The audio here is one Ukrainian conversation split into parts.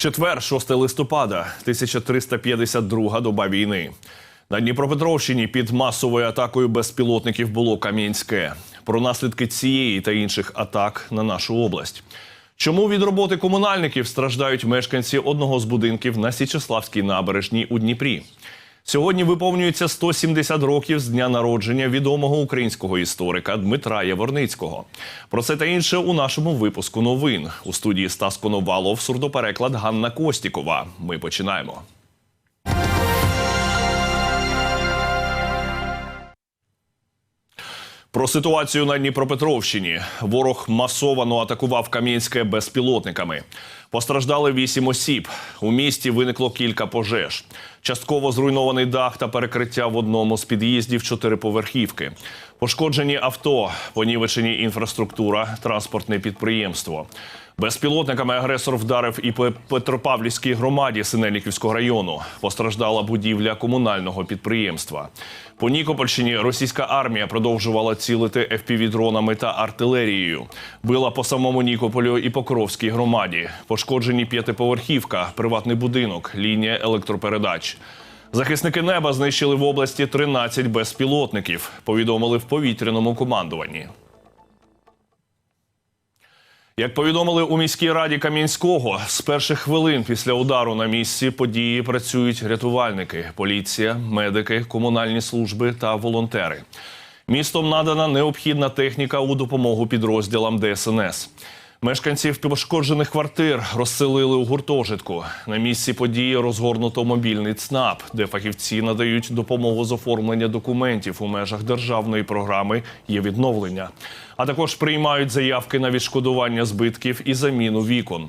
Четвер, 6 листопада, 1352 доба війни. На Дніпропетровщині під масовою атакою безпілотників було Кам'янське. Про наслідки цієї та інших атак на нашу область. Чому від роботи комунальників страждають мешканці одного з будинків на Січеславській набережній у Дніпрі? Сьогодні виповнюється 170 років з дня народження відомого українського історика Дмитра Яворницького. Про це та інше у нашому випуску новин у студії Стас Коновалов, сурдопереклад Ганна Костікова. Ми починаємо. Про ситуацію на Дніпропетровщині. Ворог масовано атакував Кам'янське безпілотниками. Постраждали вісім осіб. У місті виникло кілька пожеж. Частково зруйнований дах та перекриття в одному з під'їздів чотириповерхівки. Пошкоджені авто, понівечені інфраструктура, транспортне підприємство. Безпілотниками агресор вдарив і по Петропавлівській громаді Синельниківського району. Постраждала будівля комунального підприємства. По Нікопольщині російська армія продовжувала цілити FPV-дронами та артилерією. Била по самому Нікополю і Покровській громаді. Пошкоджені п'ятиповерхівка, приватний будинок, лінія електропередач. Захисники неба знищили в області 13 безпілотників. Повідомили в повітряному командуванні. Як повідомили у міській раді Кам'янського, з перших хвилин після удару на місці події працюють рятувальники, поліція, медики, комунальні служби та волонтери. Містом надана необхідна техніка у допомогу підрозділам ДСНС. Мешканців пошкоджених квартир розселили у гуртожитку. На місці події розгорнуто мобільний ЦНАП, де фахівці надають допомогу з оформлення документів у межах державної програми є відновлення, а також приймають заявки на відшкодування збитків і заміну вікон.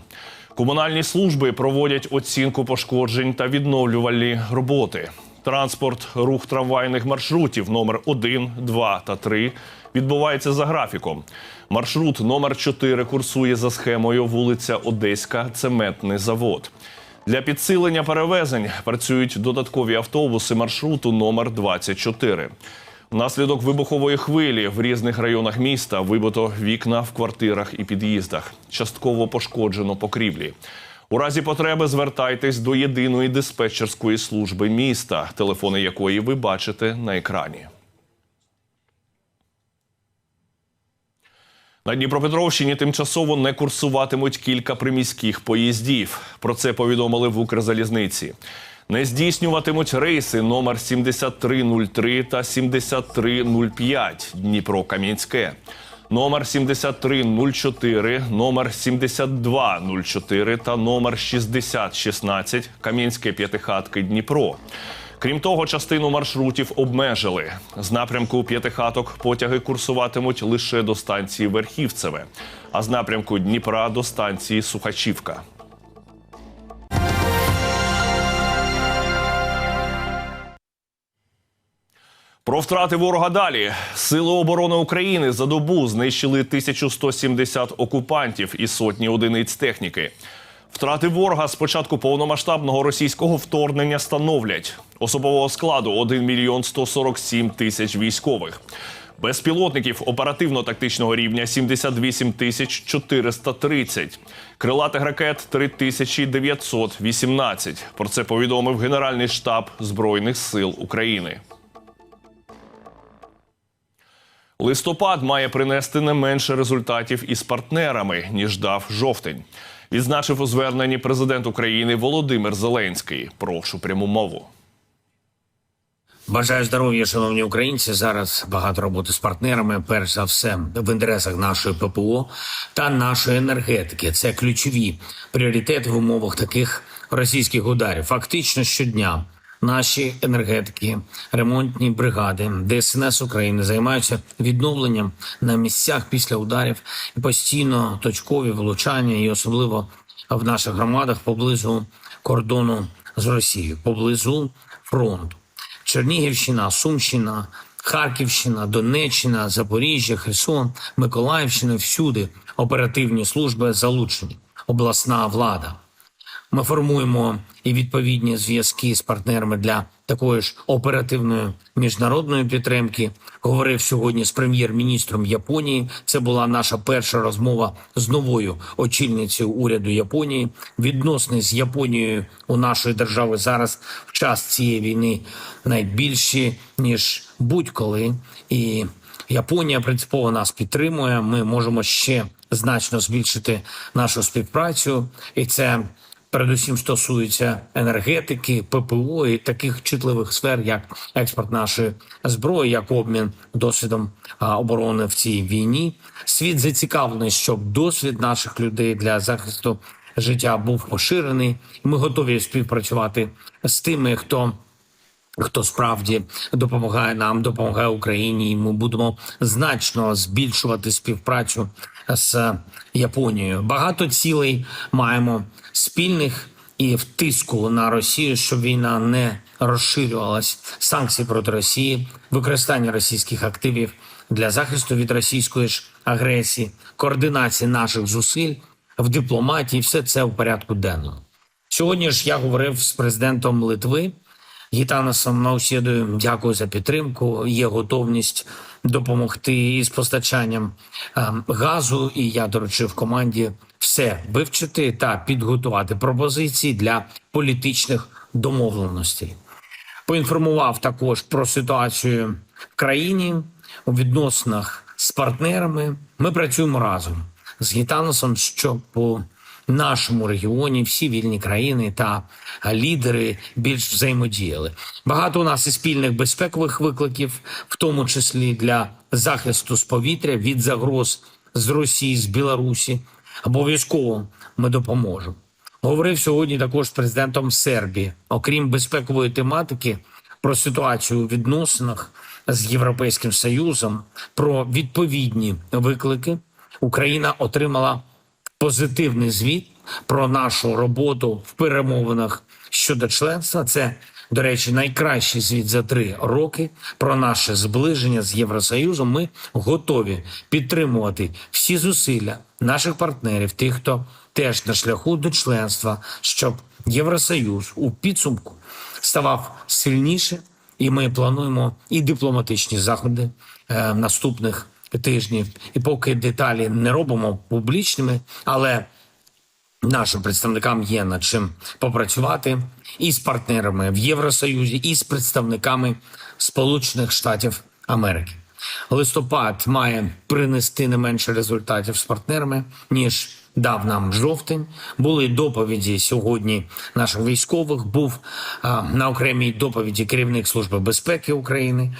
Комунальні служби проводять оцінку пошкоджень та відновлювальні роботи. Транспорт, рух трамвайних маршрутів номер 1, 2 та 3 відбувається за графіком. Маршрут номер 4 курсує за схемою вулиця Одеська, цементний завод. Для підсилення перевезень працюють додаткові автобуси маршруту номер 24. Внаслідок вибухової хвилі в різних районах міста вибито вікна в квартирах і під'їздах. Частково пошкоджено покрівлі. У разі потреби звертайтесь до єдиної диспетчерської служби міста, телефони якої ви бачите на екрані. На Дніпропетровщині тимчасово не курсуватимуть кілька приміських поїздів. Про це повідомили в Укрзалізниці. Не здійснюватимуть рейси номер 7303 та 7305 Дніпро-Кам'янське. Номер 7304, номер 7204 та номер 6016 Кам'янське П'ятихатки Дніпро. Крім того, частину маршрутів обмежили. З напрямку п'ятихаток потяги курсуватимуть лише до станції Верхівцеве, а з напрямку Дніпра до станції Сухачівка. Про втрати ворога далі. Сили оборони України за добу знищили 1170 окупантів і сотні одиниць техніки. Втрати ворога з початку повномасштабного російського вторгнення становлять особового складу 1 мільйон 147 тисяч військових. Безпілотників оперативно-тактичного рівня 78 тисяч 430. Крилатих ракет 3918. Про це повідомив Генеральний штаб Збройних сил України. Листопад має принести не менше результатів із партнерами, ніж дав жовтень. Відзначив у зверненні президент України Володимир Зеленський. Прошу пряму мову. Бажаю здоров'я, шановні українці. Зараз багато роботи з партнерами. Перш за все, в інтересах нашої ППО та нашої енергетики. Це ключові пріоритети в умовах таких російських ударів. Фактично щодня наші енергетики, ремонтні бригади, ДСНС України займаються відновленням на місцях після ударів і постійно точкові влучання, і особливо в наших громадах поблизу кордону з Росією, поблизу фронту. Чернігівщина, Сумщина, Харківщина, Донеччина, Запоріжжя, Херсон, Миколаївщина всюди оперативні служби залучені, обласна влада. Ми формуємо і відповідні зв'язки з партнерами для такої ж оперативної міжнародної підтримки. Говорив сьогодні з прем'єр-міністром Японії. Це була наша перша розмова з новою очільницею уряду Японії. Відносини з Японією у нашої держави зараз в час цієї війни найбільші ніж будь-коли. І Японія принципово нас підтримує. Ми можемо ще значно збільшити нашу співпрацю, і це передусім стосується енергетики, ППО і таких чутливих сфер, як експорт нашої зброї, як обмін досвідом оборони в цій війні. Світ зацікавлений, щоб досвід наших людей для захисту життя був поширений. Ми готові співпрацювати з тими, хто хто справді допомагає нам, допомагає Україні, і ми будемо значно збільшувати співпрацю з Японією. Багато цілей маємо спільних і в тиску на Росію, щоб війна не розширювалась. Санкції проти Росії, використання російських активів для захисту від російської ж агресії, координації наших зусиль в дипломатії. Все це в порядку денному. Сьогодні ж я говорив з президентом Литви. Гітанасом Наусєдою дякую за підтримку. Є готовність допомогти із постачанням е, газу. І я доручив команді все вивчити та підготувати пропозиції для політичних домовленостей. Поінформував також про ситуацію в країні у відносинах з партнерами. Ми працюємо разом з Гітаносом, щоб у нашому регіоні всі вільні країни та лідери більш взаємодіяли. Багато у нас і спільних безпекових викликів, в тому числі для захисту з повітря від загроз з Росії, з Білорусі. Обов'язково ми допоможемо. Говорив сьогодні також з президентом Сербії, окрім безпекової тематики, про ситуацію у відносинах з Європейським Союзом, про відповідні виклики. Україна отримала позитивний звіт про нашу роботу в перемовинах щодо членства. Це, до речі, найкращий звіт за три роки про наше зближення з Євросоюзом. Ми готові підтримувати всі зусилля наших партнерів, тих, хто теж на шляху до членства, щоб Євросоюз у підсумку ставав сильніше, і ми плануємо і дипломатичні заходи е, наступних тижнів. І поки деталі не робимо публічними, але нашим представникам є над чим попрацювати і з партнерами в Євросоюзі, і з представниками Сполучених Штатів Америки. Листопад має принести не менше результатів з партнерами ніж дав нам жовтень. Були доповіді сьогодні наших військових. Був а, на окремій доповіді керівник служби безпеки України.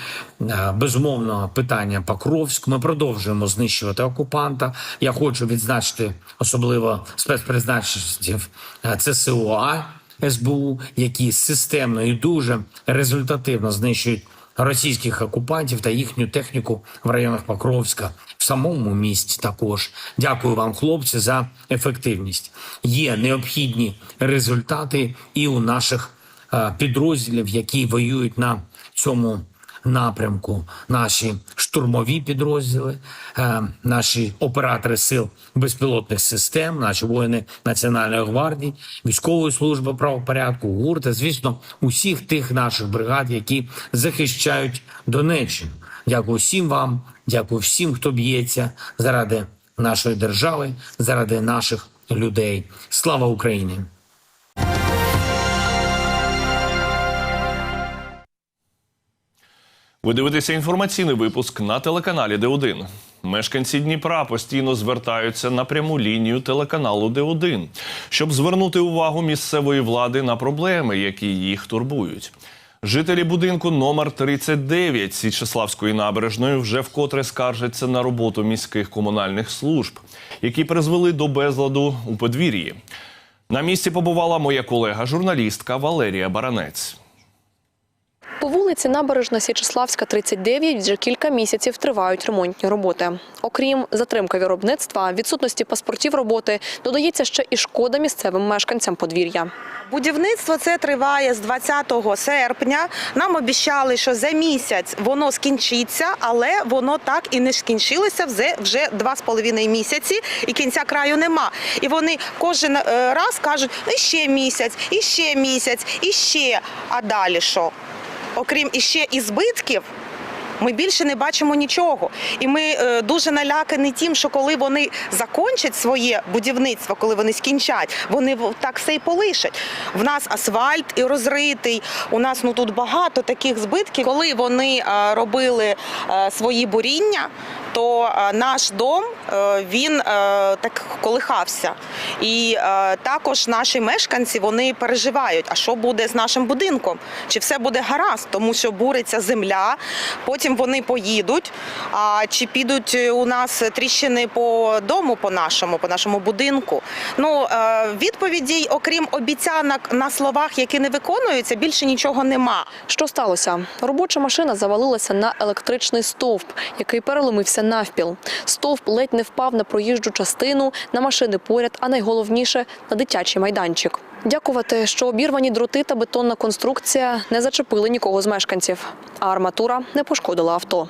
А, безумовно, питання Покровськ. Ми продовжуємо знищувати окупанта. Я хочу відзначити особливо спецпризначенців ЦСУА СБУ, які системно і дуже результативно знищують російських окупантів та їхню техніку в районах Покровська, в самому місті також. Дякую вам, хлопці, за ефективність. Є необхідні результати і у наших е, підрозділів, які воюють на цьому напрямку. Наші штурмові підрозділи, е, наші оператори сил безпілотних систем, наші воїни Національної гвардії, військової служби правопорядку, ГУР та, звісно, усіх тих наших бригад, які захищають Донеччину. Дякую всім вам, дякую всім, хто б'ється заради нашої держави, заради наших людей. Слава Україні! Ви дивитеся інформаційний випуск на телеканалі Д1. Мешканці Дніпра постійно звертаються на пряму лінію телеканалу Д1, щоб звернути увагу місцевої влади на проблеми, які їх турбують. Жителі будинку номер 39 Січеславської набережної вже вкотре скаржаться на роботу міських комунальних служб, які призвели до безладу у подвір'ї. На місці побувала моя колега, журналістка Валерія Баранець. По вулиці Набережна Січеславська, 39 вже кілька місяців тривають ремонтні роботи. Окрім затримки виробництва, відсутності паспортів роботи, додається ще і шкода місцевим мешканцям подвір'я. Будівництво це триває з 20 серпня. Нам обіцяли, що за місяць воно скінчиться, але воно так і не скінчилося вже два з половиною місяці, і кінця краю нема. І вони кожен е, раз кажуть, «Ну, ще місяць, і ще місяць, і ще. А далі що? Окрім іще і збитків. Ми більше не бачимо нічого, і ми е, дуже налякані тим, що коли вони закінчать своє будівництво, коли вони скінчать, вони так все і полишать. В нас асфальт і розритий. У нас ну тут багато таких збитків. Коли вони робили свої буріння, то е, наш дом е, він е, так колихався. І також наші мешканці вони переживають, а що буде з нашим будинком? Чи все буде гаразд, тому що буриться земля, потім вони поїдуть. А чи підуть у нас тріщини по дому, по нашому, по нашому будинку? Ну відповідей, окрім обіцянок на словах, які не виконуються, більше нічого нема. Що сталося? Робоча машина завалилася на електричний стовп, який переломився навпіл. Стовп ледь не впав на проїжджу частину, на машини поряд, а найголовніше на дитячий майданчик. Дякувати, що обірвані дроти та бетонна конструкція не зачепили нікого з мешканців, а арматура не пошкодила авто.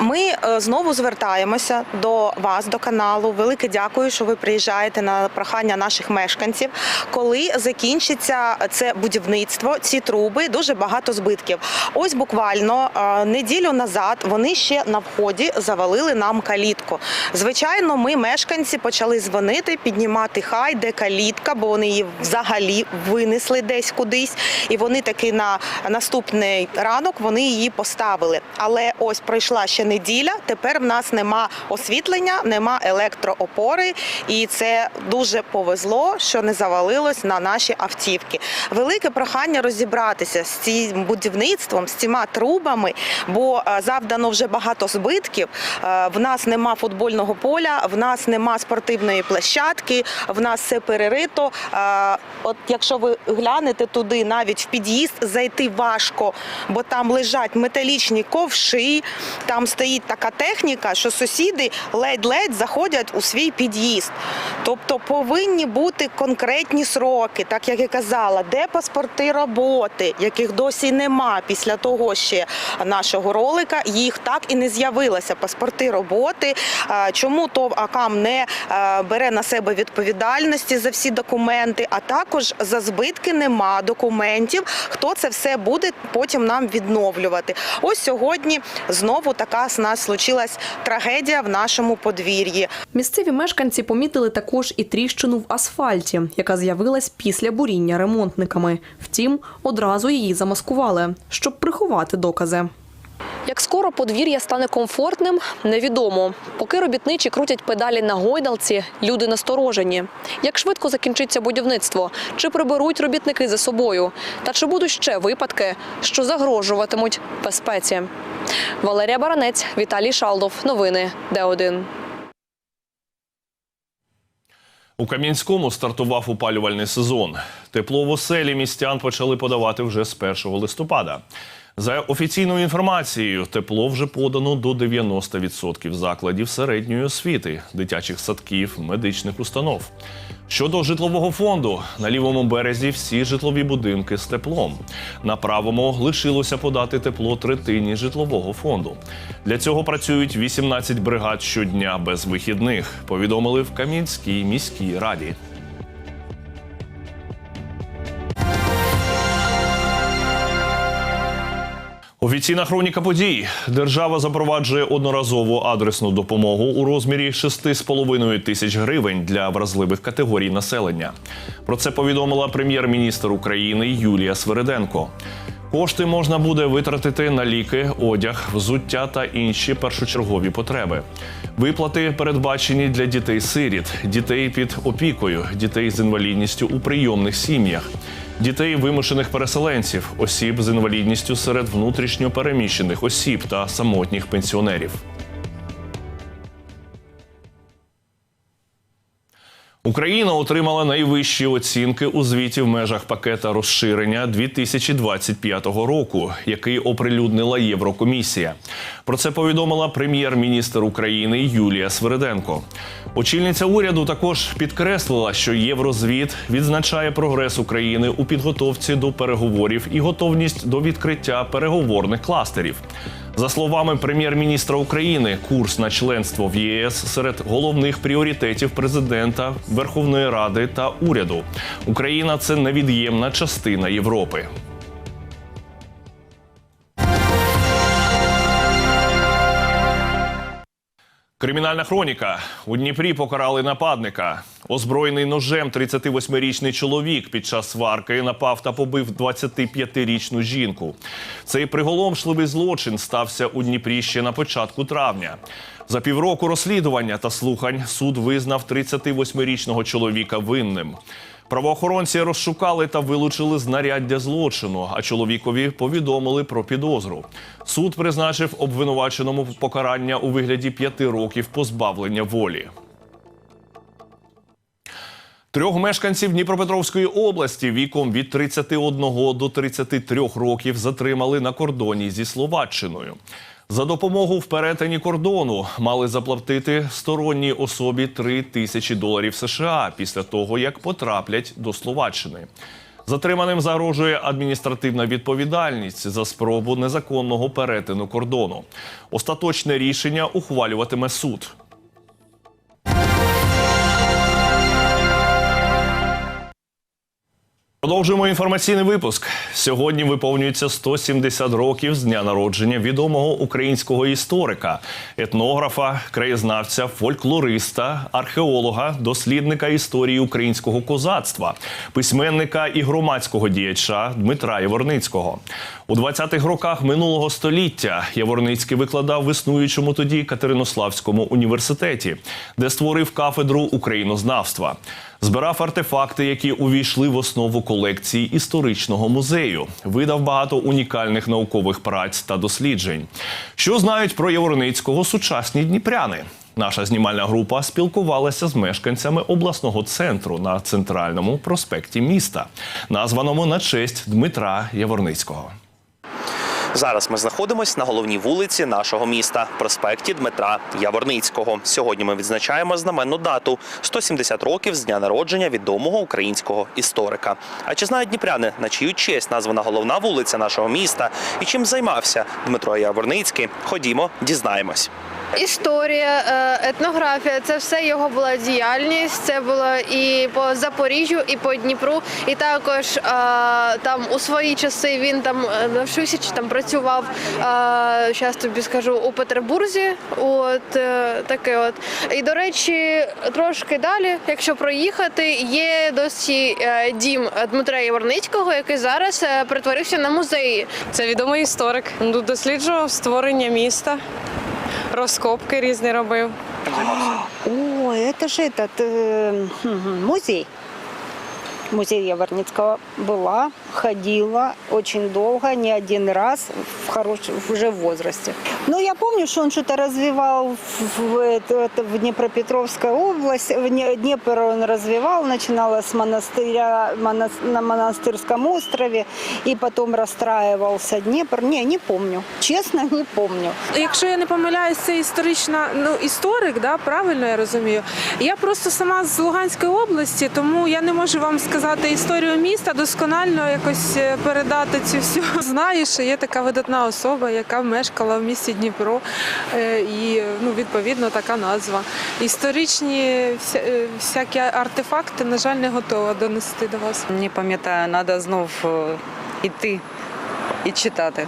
Ми е, знову звертаємося до вас, до каналу. Велике дякую, що ви приїжджаєте на прохання наших мешканців. Коли закінчиться це будівництво, ці труби дуже багато збитків. Ось буквально е, неділю назад вони ще на вході завалили нам калітку. Звичайно, ми, мешканці, почали дзвонити, піднімати хай, де калітка, бо вони її взагалі винесли десь кудись. І вони таки на наступний ранок вони її поставили. Але ось пройшла ще неділя. Тепер в нас нема освітлення, нема електроопори, і це дуже повезло, що не завалилось на наші автівки. Велике прохання розібратися з цим будівництвом, з цими трубами, бо е, завдано вже багато збитків. Е, В нас нема футбольного поля, в нас нема спортивної площадки, в нас все перерито. Е, От якщо ви глянете туди, навіть в під'їзд зайти важко, бо там лежать металічні ковши, там стоїть така техніка, що сусіди ледь-ледь заходять у свій під'їзд. Тобто повинні бути конкретні сроки, так як я казала, де паспорти роботи, яких досі нема після того ще нашого ролика. Їх так і не з'явилося. Паспорти роботи. Чому ТОВ АКАМ не е, бере на себе відповідальності за всі документи, а також за збитки нема документів. Хто це все буде потім нам відновлювати? Ось сьогодні знову така з нас случилась трагедія в нашому подвір'ї. Місцеві мешканці помітили також і тріщину в асфальті, яка з'явилась після буріння ремонтниками. Втім, одразу її замаскували, щоб приховати докази. Як скоро подвір'я стане комфортним, невідомо. Поки робітничі крутять педалі на гойдалці, люди насторожені. Як швидко закінчиться будівництво? Чи приберуть робітники за собою? Та чи будуть ще випадки, що загрожуватимуть безпеці? Валерія Баранець, Віталій Шалдов. Новини Д1. У Кам'янському стартував опалювальний сезон. Тепло в оселі містян почали подавати вже з 1 листопада. За офіційною інформацією, тепло вже подано до 90% закладів середньої освіти, дитячих садків, медичних установ. Щодо житлового фонду, на лівому березі всі житлові будинки з теплом. На правому лишилося подати тепло третині житлового фонду. Для цього працюють 18 бригад щодня без вихідних. Повідомили в Кам'янській міській раді. Офіційна хроніка подій. Держава запроваджує одноразову адресну допомогу у розмірі 6,5 тисяч гривень для вразливих категорій населення. Про це повідомила прем'єр-міністр України Юлія Свириденко. Кошти можна буде витратити на ліки, одяг, взуття та інші першочергові потреби. Виплати передбачені для дітей-сиріт, дітей під опікою, дітей з інвалідністю у прийомних сім'ях, дітей вимушених переселенців, осіб з інвалідністю серед внутрішньо переміщених осіб та самотніх пенсіонерів. Україна отримала найвищі оцінки у звіті в межах пакета розширення 2025 року, який оприлюднила Єврокомісія. Про це повідомила прем'єр-міністр України Юлія Свериденко. Очільниця уряду також підкреслила, що єврозвіт відзначає прогрес України у підготовці до переговорів і готовність до відкриття переговорних кластерів. За словами прем'єр-міністра України, курс на членство в ЄС серед головних пріоритетів президента, Верховної Ради та уряду. Україна це невід'ємна частина Європи. Кримінальна хроніка у Дніпрі покарали нападника. Озброєний ножем 38-річний чоловік під час сварки напав та побив 25-річну жінку. Цей приголомшливий злочин стався у Дніпрі ще на початку травня. За півроку розслідування та слухань суд визнав 38-річного чоловіка винним. Правоохоронці розшукали та вилучили знаряддя злочину, а чоловікові повідомили про підозру. Суд призначив обвинуваченому покарання у вигляді п'яти років позбавлення волі. Трьох мешканців Дніпропетровської області віком від 31 до 33 років затримали на кордоні зі Словаччиною. За допомогу в перетині кордону мали заплатити сторонній особі 3 тисячі доларів США після того, як потраплять до Словаччини. Затриманим загрожує адміністративна відповідальність за спробу незаконного перетину кордону. Остаточне рішення ухвалюватиме суд. Продовжуємо інформаційний випуск. Сьогодні виповнюється 170 років з дня народження відомого українського історика, етнографа, краєзнавця, фольклориста, археолога, дослідника історії українського козацтва, письменника і громадського діяча Дмитра Яворницького. У 20-х роках минулого століття Яворницький викладав в існуючому тоді Катеринославському університеті, де створив кафедру українознавства. Збирав артефакти, які увійшли в основу колекції історичного музею. Видав багато унікальних наукових праць та досліджень. Що знають про Яворницького сучасні дніпряни? Наша знімальна група спілкувалася з мешканцями обласного центру на центральному проспекті міста, названому на честь Дмитра Яворницького. Зараз ми знаходимося на головній вулиці нашого міста проспекті Дмитра Яворницького. Сьогодні ми відзначаємо знаменну дату 170 років з дня народження відомого українського історика. А чи знають дніпряни, на чию честь названа головна вулиця нашого міста і чим займався Дмитро Яворницький? Ходімо, дізнаємось. Історія, е, етнографія це все його була діяльність. Це було і по Запоріжжю, і по Дніпру. І також е, там у свої часи він там е, навчився чи там працював. Зараз тобі скажу у Петербурзі. От таке от. І до речі, трошки далі, якщо проїхати, є досі дім Дмитра Яворницького, який зараз перетворився на музеї. Це відомий історик. Ну, Досліджував створення міста, розкопки різні робив. О, это же этот э, хм, музей. Музей Яворницкого была, ходила очень долго, не один раз, в хорошем, уже в возрасте. Но я помню, что он что-то развивал в, в, это- это в Днепропетровской области, в Дне- Днепр он развивал, начинала с монастыря монас- на монастырском острове, и потом расстраивался Днепр. Не, не помню, честно, не помню. Якщо я не помиляюсь, це історична ну історик, да, правильно я розумію. Я просто сама з Луганської області, тому я не можу вам сказати історію міста, досконально якось е, передати цю всю. Знаю, що є така видатна особа, яка мешкала в місті Дніпро, е, і ну відповідно така назва. Історичні вся, е, всякі артефакти, на жаль, не готова донести до вас. Не пам'ятаю, треба знов іти і читати.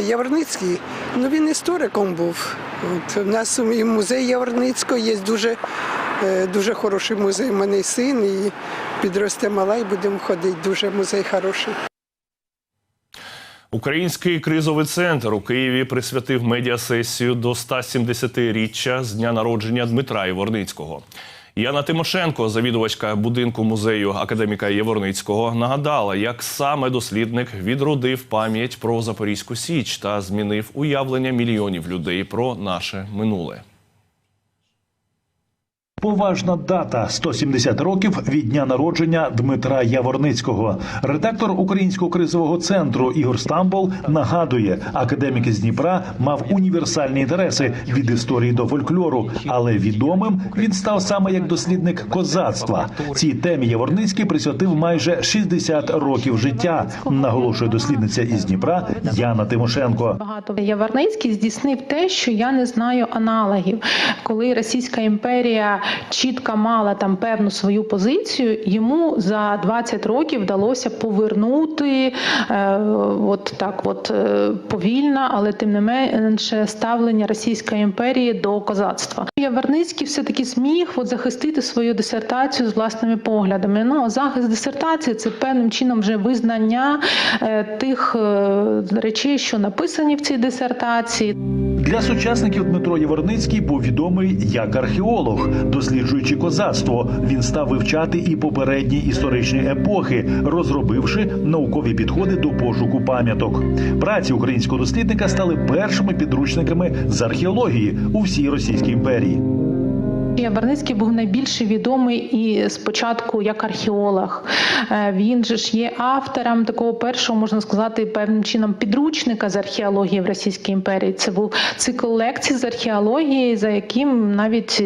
Яворницький, ну він істориком був. От, у нас і музей Яворницького є дуже, дуже хороший музей. У мене син і підросте мала, і будемо ходити. Дуже музей хороший. Український кризовий центр у Києві присвятив медіасесію до 170-річчя з дня народження Дмитра Єворницького. Яна Тимошенко, завідувачка будинку музею академіка Єворницького, нагадала, як саме дослідник відродив пам'ять про Запорізьку Січ та змінив уявлення мільйонів людей про наше минуле. Поважна дата 170 років від дня народження Дмитра Яворницького. Редактор українського кризового центру Ігор Стамбол нагадує, академік із Дніпра мав універсальні інтереси від історії до фольклору, але відомим він став саме як дослідник козацтва. Цій темі Яворницький присвятив майже 60 років життя. Наголошує дослідниця із Дніпра Яна Тимошенко. Багато Яворницький здійснив те, що я не знаю аналогів. Коли Російська імперія чітко мала там певну свою позицію, йому за 20 років вдалося повернути е, от так, от е, повільно, але тим не менше ставлення Російської імперії до козацтва. Яворницький все таки зміг от захистити свою дисертацію з власними поглядами. Ну захист дисертації це певним чином вже визнання е, тих е, речей, що написані в цій дисертації. Для сучасників Дмитро Єворницький був відомий як археолог, досліджуючи козацтво. Він став вивчати і попередні історичні епохи, розробивши наукові підходи до пошуку пам'яток. Праці українського дослідника стали першими підручниками з археології у всій Російській імперії. Яворницький був найбільше відомий і спочатку як археолог. Е, Він же ж є автором такого першого, можна сказати, певним чином підручника з археології в Російській імперії. Це був цикл лекцій з археології, за яким навіть е,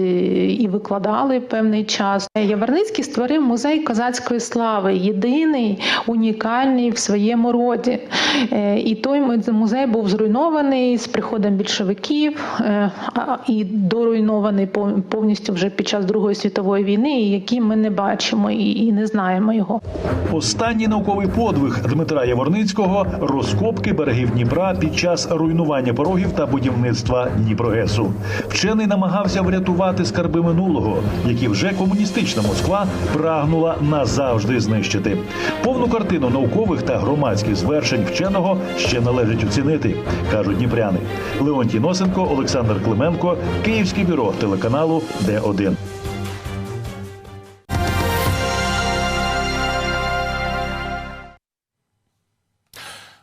і викладали певний час. Яворницький створив музей козацької слави, єдиний, унікальний в своєму роді. Е, І той музей був зруйнований з приходом більшовиків е, і доруйнований пов- повністю вже під час Другої світової війни, і який ми не бачимо і, і не знаємо його. Останній науковий подвиг Дмитра Яворницького розкопки берегів Дніпра під час руйнування порогів та будівництва Дніпрогесу. Вчений намагався врятувати скарби минулого, які вже комуністична Москва прагнула назавжди знищити. Повну картину наукових та громадських звершень вченого ще належить оцінити, кажуть дніпряни. Леонтій Носенко, Олександр Клименко, Київське бюро телеканалу Д1.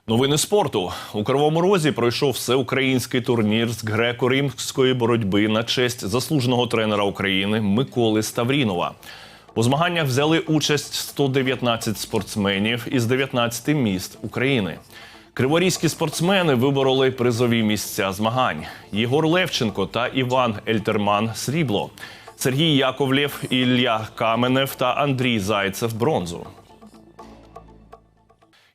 Новини спорту у Кривому Розі пройшов всеукраїнський турнір з греко-римської боротьби на честь заслуженого тренера України Миколи Ставрінова. У змаганнях взяли участь 119 спортсменів із 19 міст України. Криворізькі спортсмени вибороли призові місця змагань: Єгор Левченко та Іван Ельтерман срібло, Сергій Яковлєв, Ілля Каменев та Андрій Зайцев бронзу.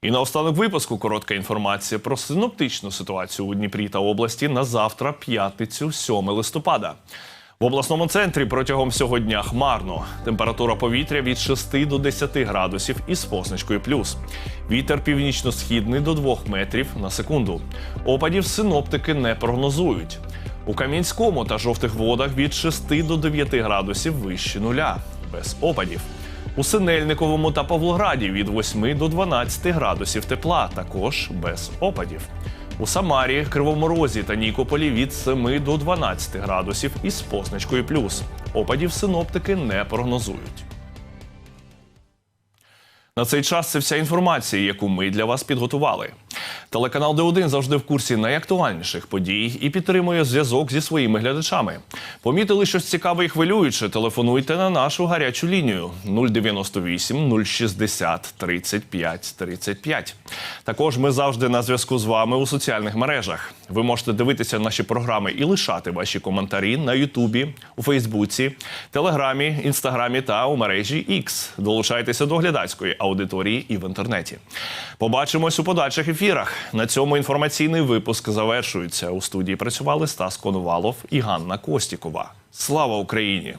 І на останок випуску коротка інформація про синоптичну ситуацію у Дніпрі та області на завтра, п'ятницю, 7 листопада. В обласному центрі протягом всього дня хмарно. Температура повітря від 6 до 10 градусів із позначкою плюс. Вітер північно-східний до 2 метрів на секунду. Опадів синоптики не прогнозують. У Кам'янському та жовтих водах від 6 до 9 градусів вище нуля, без опадів. У Синельниковому та Павлограді від 8 до 12 градусів тепла, також без опадів. У Самарі, Кривому Розі та Нікополі від 7 до 12 градусів із позначкою плюс. Опадів синоптики не прогнозують. На цей час це вся інформація, яку ми для вас підготували. Телеканал Д1 завжди в курсі найактуальніших подій і підтримує зв'язок зі своїми глядачами. Помітили щось цікаве і хвилююче? Телефонуйте на нашу гарячу лінію 098 060 35 35. Також ми завжди на зв'язку з вами у соціальних мережах. Ви можете дивитися наші програми і лишати ваші коментарі на Ютубі, у Фейсбуці, Телеграмі, Інстаграмі та у мережі X. Долучайтеся до глядацької аудиторії і в інтернеті. Побачимось у подальших ефірах. На цьому інформаційний випуск завершується. У студії працювали Стас Конувалов і Ганна Костікова. Слава Україні!